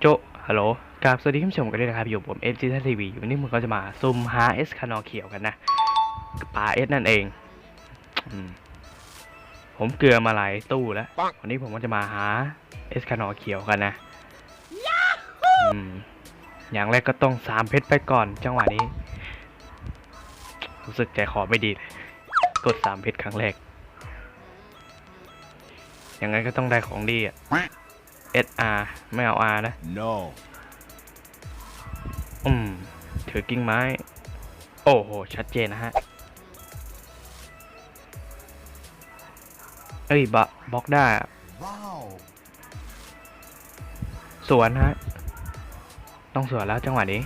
โจฮัลโหลกราบสวัสดีท่านผู้ชมกันด้วยนะครับ อยู่ผมเอฟซีทีวีวันนี้ผมก็จะมาซุ่มหาเอสคานอเขียวกันนะปลาเอสนั่นเองอืมผมเกลือมาหลายตู้แล้ว วันนี้ผมก็จะมาหาเอสคานอเขียวกันนะอืมอย่างแรกก็ต้องสามเพชรไปก่อน จังหวะนี้ รู้สึกใจคอไม่ดีเลยกดสามเพชรครั้งแรกอย่างนั้นก็ต้องได้ของดีอะ SR ไม่เอา R นะ No. อืม ถือกิ่งไม้ โอ้โห ชัดเจนนะฮะ เอ้ยบะบล็อกได้อะ Wow. สวนฮะ ต้องสวนแล้วจังหวะนี้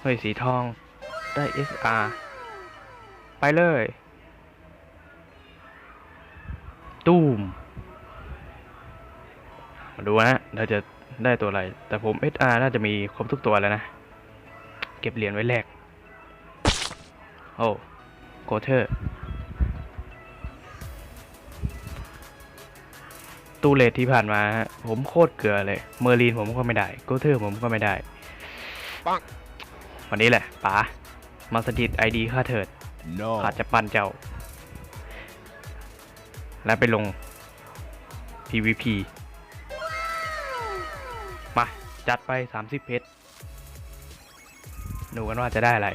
เฮ้ย สีทองได้ SR ไปเลย ตูมมาดูนะเราจะได้ตัวอะไร แต่ผม SR น่าจะมีครบทุกตัวแล้วนะ เก็บเหรียญไว้แลกโอ้โกเทอร์ ตู้เลทที่ผ่านมาฮะผมโคตรเกลือเลย เมอร์ลีนผมก็ไม่ได้ โกเทอร์ผมก็ไม่ได้ปังวันนี้แหละป๋ามาสถิตไอดีค่าเถิด No. อาจจะปั้นเจ้า และไปลง PVP มา จัดไป 30 เพชรดูกันว่าจะได้อะไร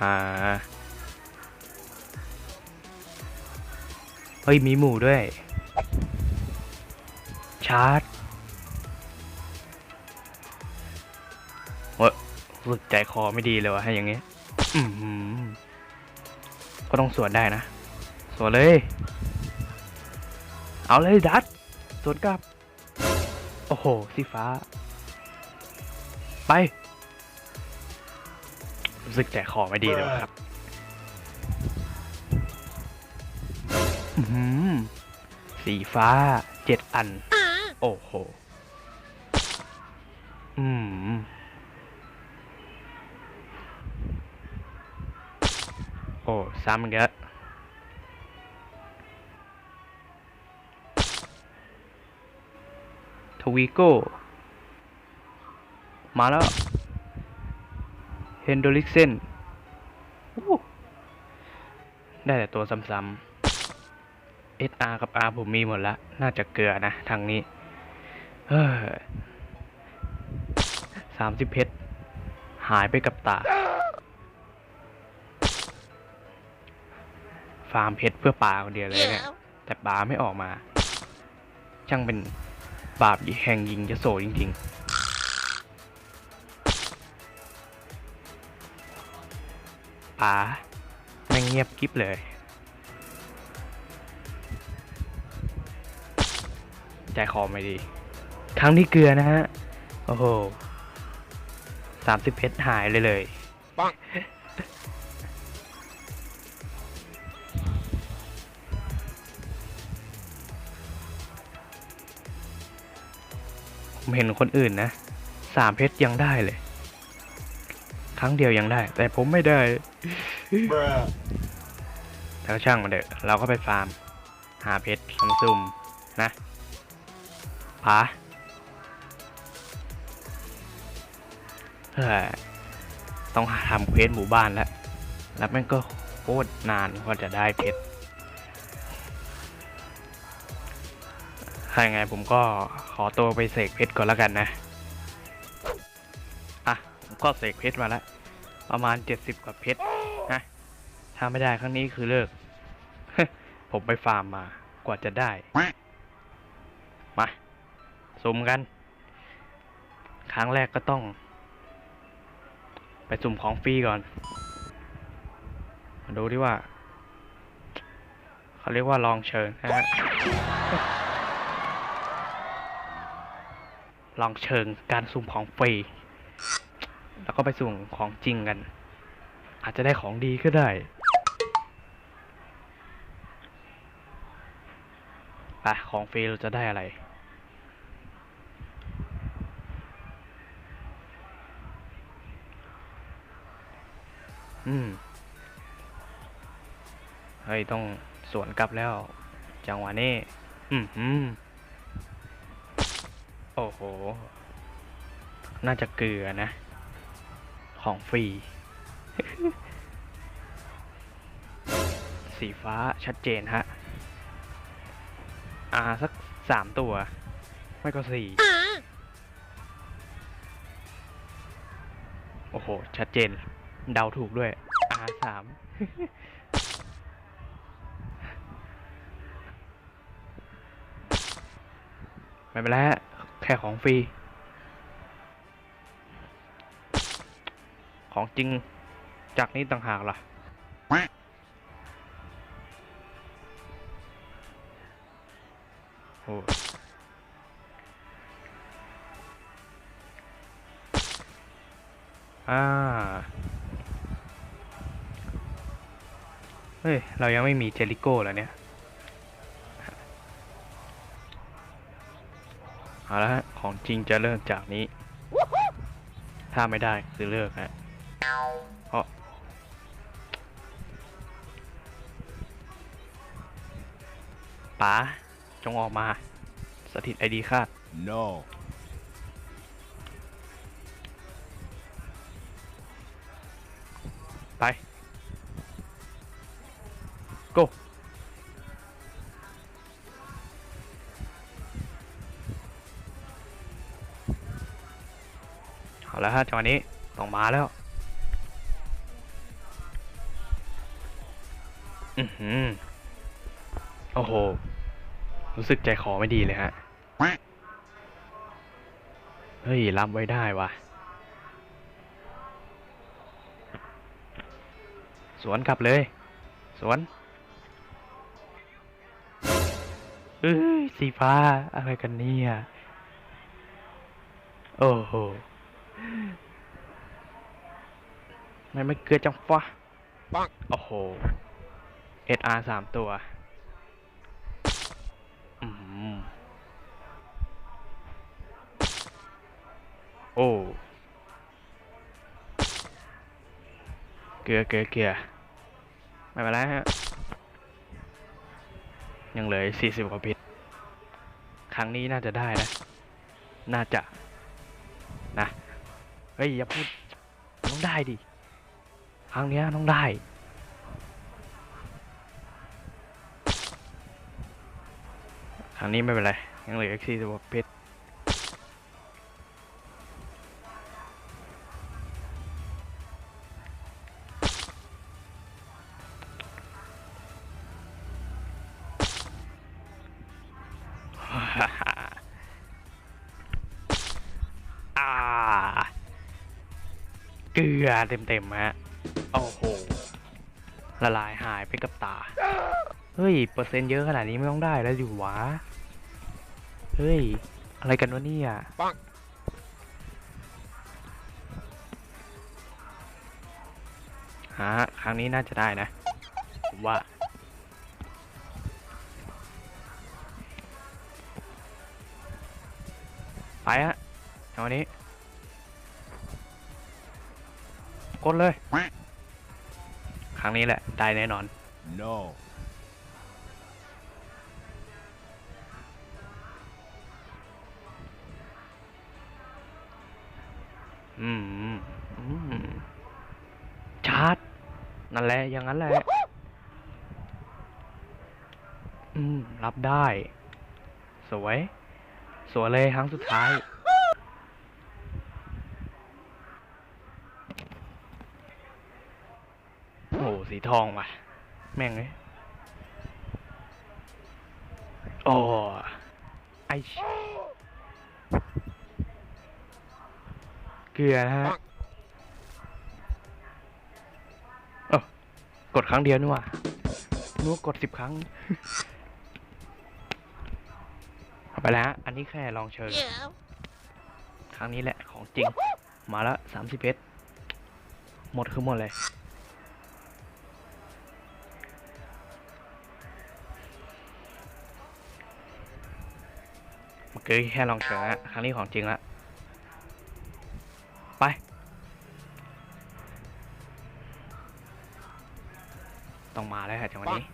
หา เฮ้ย มีหมูด้วย ชาร์จเว้ยรู้สึกใจคอไม่ดีเลยวะให้อย่างงี้อื อหือก็ต้องสวนได้นะ สวนเลย เอาเลยดัดสวนกลับ โอ้โห สีฟ้า ไป รู้สึกใจคอไม่ดีเลยวครับอือหือสีฟ้าเจ็ดอัน โอ้โห ซ้ำอีกแล้วทวีโก้ มาแล้ว เฮนโดริกเซนได้แต่ตัวซ้ำๆ SR กับ R ผมมีหมดล้วน่าจะเกลือนะ ทางนี้เฮ้ยสามสิบเพชร หายไปกับตา ฟาร์มเพชรเพื่อปลาคนเดียวเลยเนี่ยแต่ปลาไม่ออกมา ช่างเป็นบาปแห่งยิงจะโสจริง ๆปลาไม่งเงียบกิ๊บเลย ใจคอไม่ดี ครั้งที่เกลือนะฮะ โอ้โหสามสิบเพชรหายเลยเลย เห็นคนอื่นนะสามเพชรยังได้เลย ครั้งเดียวยังได้ แต่ผมไม่ได้ Bruh. แต่ก็ช่างมันเถอะเราก็ไปฟาร์ม หาเพชรซัมซุมนะผาเฮ้ยต้องหาทำเควสหมู่บ้านแล้ว แล้วแม่งก็โคตรนานกว่าจะได้เพชร ถ้าอย่างไงผมก็ขอตัวไปเสกเพชรก่อนแล้วกันนะ อะ ผมก็เสกเพชรมาแล้ว ประมาณ70กว่าเพชรนะ ถ้าไม่ได้ครั้งนี้คือเลิก ผมไปฟาร์มมากว่าจะได้ มาสุ่มกัน ครั้งแรกก็ต้อง ไปสุ่มของฟรีก่อน มาดูดิว่า เขาเรียกว่าลองเชิญนะฮะ ลองเชิงการสุ่มของฟรี แล้วก็ไปสุ่มของจริงกัน อาจจะได้ของดีก็ได้ ไปของฟรีเราจะได้อะไร อืม เฮ้ย ต้องสวนกลับแล้ว จังหวะนี้ อืมฮึม โอ้โห น่าจะเกลือนะ ของฟรี สีฟ้าชัดเจนฮะ อ่า สักสามตัว ไม่ก็สี่ โอ้โห ชัดเจน เดาถูกด้วย อ่าสามไม่เป็นไรฮะ แค่ของฟรี ของจริงจากนี้ต่างหากล่ะ โอ้อ่า เฮ้ย เรายังไม่มีเจลิโก้แล้วเนี่ย เอาละฮะ ของจริงจะเริ่มจากนี้ ถ้าไม่ได้คือเลิกฮะเพราะป๋าจงออกมา สถิตไอดีคาด No. ไป go ฮะจังหวะนี้ต้องมาแล้วอือหือโอ้โห รู้สึกใจคอไม่ดีเลยฮะ เฮ้ย รับไว้ได้วะสวนกลับเลย สวนเอ้ยสีฟ้า อะไรกันเนี่ย โอ้โห ไม่ไม่เกลือจังฟ้าปังโอ้โห SR สามตัวอืมโอ้ เกลือเกลือเกลือไม่เป็นไรฮะ ยังเหลือสี่สิบกว่าพิษ ครั้งนี้น่าจะได้นะ น่าจะนะ เฮ้ยอย่าพูดต้องได้ดิครั้งเนี้ยต้องได้ ครั้งนี้ไม่เป็นไร ยังเหลืออีกสี่สิบเพชร เกลือเต็มๆฮะ โอ้โห ละลายหายไปกับตา เฮ้ย เปอร์เซ็นต์เยอะขนาดนี้ไม่ต้องได้แล้วอยู่หวะ เฮ้ย อะไรกันวะเนี่ยปังฮะครั้งนี้น่าจะได้นะผมว่า ไปฮะเอาวันนี้ กดเลย ครั้งนี้แหละ ได้แน่นอน No. อืมอืมอืมชาร์จ นั่นแหละ อย่างนั้นแหละ อืม รับได้ สวย สวยเลยครั้งสุดท้าย โอ้โห สีทองว่ะ แม่งเลยโอ้ไอเกลือนะฮะเอ้ากดครั้งเดียวนี่ว่านึกว่ากดสิบครั้งเอาไปแล้ว อันนี้แค่ลองเชิญ ครั้งนี้แหละของจริง มาแล้วสามสิบเอ็ดหมดคือหมดเลย เมื่อกี้แค่ลองเชิญนะครั้งนี้ของจริงละไป ต้องมาแล้วฮะจังหวะนี้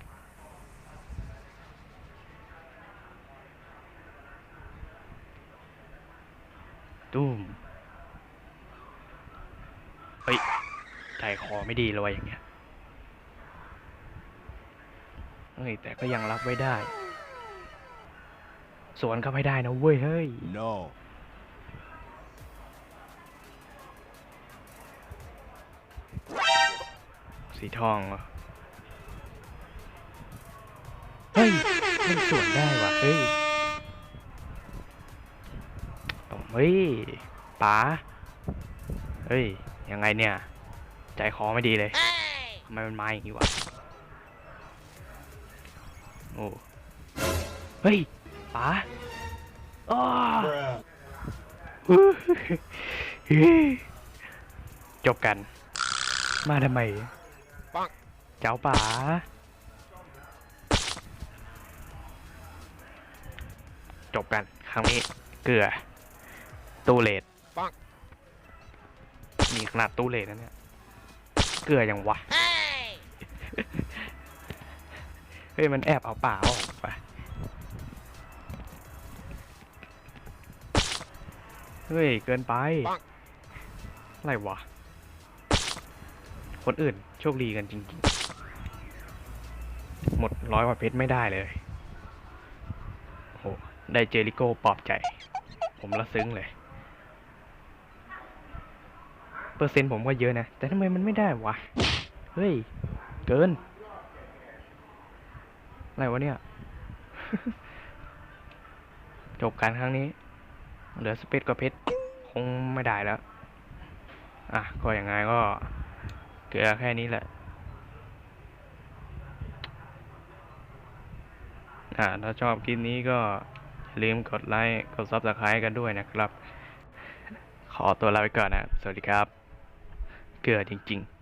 ตุ้มเฮ้ยใจคอไม่ดีเลยวะอย่างเงี้ยเฮ้ยแต่ก็ยังรับไว้ได้ สวนก็ไม่ได้นะเว้ยเฮ้ย No. สีทองเหรอเฮ้ย มันสวนได้ว่ะ เฮ้ยโอ้เฮ้ยป๋าเฮ้ย ยังไงเนี่ย ใจคอไม่ดีเลยทำไมมันมาอย่างนี้วะ โอ้ เฮ้ย ป๋าอ้อ Bruh. จบกัน มาทำไมปังเจ้าป๋าจบกันครั้งนี้เกลือ ตู้เลดปังมีขนาดตู้เลดนะเนี่ย เกลือยังวะ เฮ้ย มันแอบเอาป่าออกป เฮ้ย เกินไป อะไรวะ คนอื่นโชคดีกันจริงๆ หมดร้อยกว่าเพชรไม่ได้เลยโหได้เจอริโก้ปลอบใจ ผมละซึ้งเลย เปอร์เซ็นต์ผมก็เยอะนะ แต่ทำไมมันไม่ได้วะ เฮ้ย เกิน อะไรวะเนี่ย จบการครั้งนี้ เหลือสเปซกับเพชรคงไม่ได้แล้ว อะ ก็อย่างไงก็เกลือแค่นี้แหละ อ่า ถ้าชอบคลิปนี้ก็ลืมกดไลค์ กดซับสไครต์กันด้วยนะครับ ขอตัวลาไปก่อนนะ สวัสดีครับ เกลือจริง ๆ